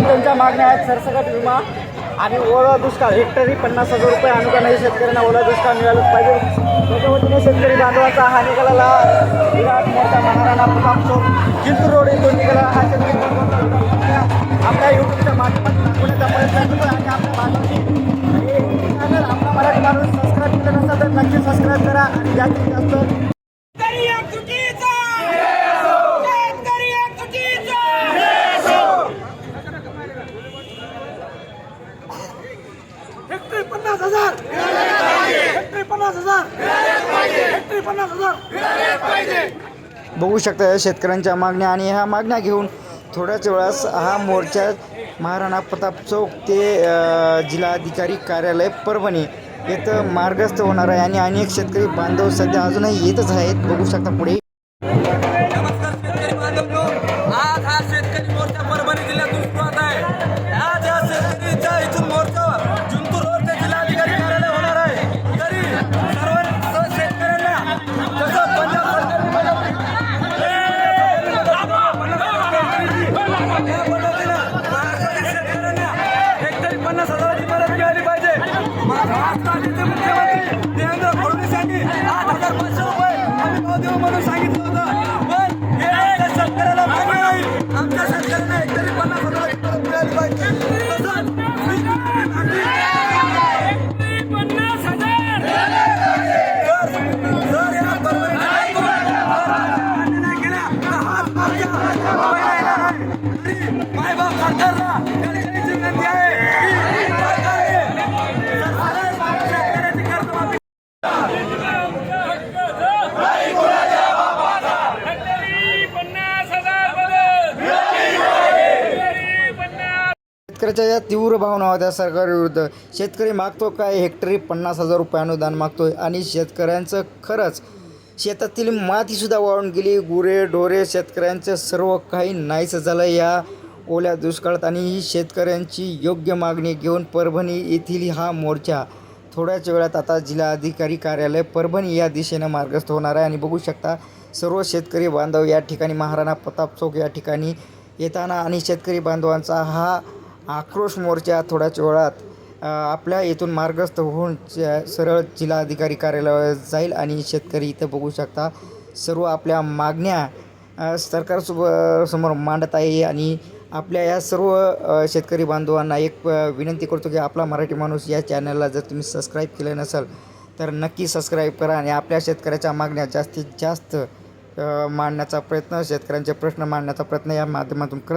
त्यांच्या मागण्या आहेत सरसकट विमा आणि ओला दुष्काळ. हेक्टरी पन्नास हजार रुपये अनुदानही शेतकऱ्यांना ओला दुष्काळ मिळालंच पाहिजे. त्याच्या वतीने शेतकरी बांधवाचा हा निघालेला विराट मोर्चा महाराणा प्रताप चौक. जिंतूर रोड येथून निघाला हा शेतकरी आपल्या युट्यूबच्या माध्यमातून दाखवण्याचा प्रयत्न करतो आणि आपल्या भागाची आपला मराठी माणूस सबस्क्राईब केलं नसेल तर नक्की सबस्क्राईब करा. आणि जास्तीत जास्त शेतकरी एकजुटीचा शेतकरी एकजुटीचा हेक्टरी पन्नास हजार. हेक्टरी पन्नास हजार. हेक्टरी पन्नास हजार. बघू शकता या शेतकऱ्यांच्या मागण्या आणि ह्या मागण्या घेऊन थोड्याच वेळास हा मोर्चा महाराणा प्रताप चौक ते जिल्हाधिकारी कार्यालय परभणी येथं मार्गस्थ होणार आहे. आणि अनेक शेतकरी बांधव सध्या अजूनही येतच आहेत. बघू शकता पुढे. माननीय मुख्यमंत्री देवेंद्र फडणवीस यांनी आठ हजार पाचशे रुपये आम्ही भाव देऊ म्हणून सांगितलं होतं. शेतकऱ्याच्या या तीव्र भावना होत्या सरकारविरुद्ध शेतकरी मागतो काय? हेक्टरी पन्नास हजार रुपये अनुदान मागतोय. आणि शेतकऱ्यांचं खरंच शेतातील मातीसुद्धा वाळून गेली. गुरे ढोरे शेतकऱ्यांचं सर्व काही नाहीसं झालं या ओल्या दुष्काळात. आणि ही शेतकऱ्यांची योग्य मागणी घेऊन परभणी येथील हा मोर्चा थोड्याच वेळात आता जिल्हाधिकारी कार्यालय परभणी या दिशेनं मार्गस्थ होणार आहे. आणि बघू शकता सर्व शेतकरी बांधव या ठिकाणी महाराणा प्रताप चौक या ठिकाणी येताना आणि शेतकरी बांधवांचा हा आक्रोश मोर्चा थोड्याच वेळात आपल्या येथून मार्गस्थ होऊन सरळ जिल्हाधिकारी कार्यालयावर जाईल आणि शेतकरी इथं बघू शकता. सर्व आपल्या मागण्या सरकारसोब समोर मांडत आहे आणि आपल्या या सर्व शेतकरी बांधवांना एक विनंती करतो की आपला मराठी माणूस या चॅनलला जर तुम्ही सबस्क्राईब केलं नसेल तर नक्की सबस्क्राईब करा आणि आपल्या शेतकऱ्याच्या मागण्या जास्तीत जास्त मांडण्याचा प्रयत्न शेतकऱ्यांचे प्रश्न मांडण्याचा प्रयत्न या माध्यमातून करत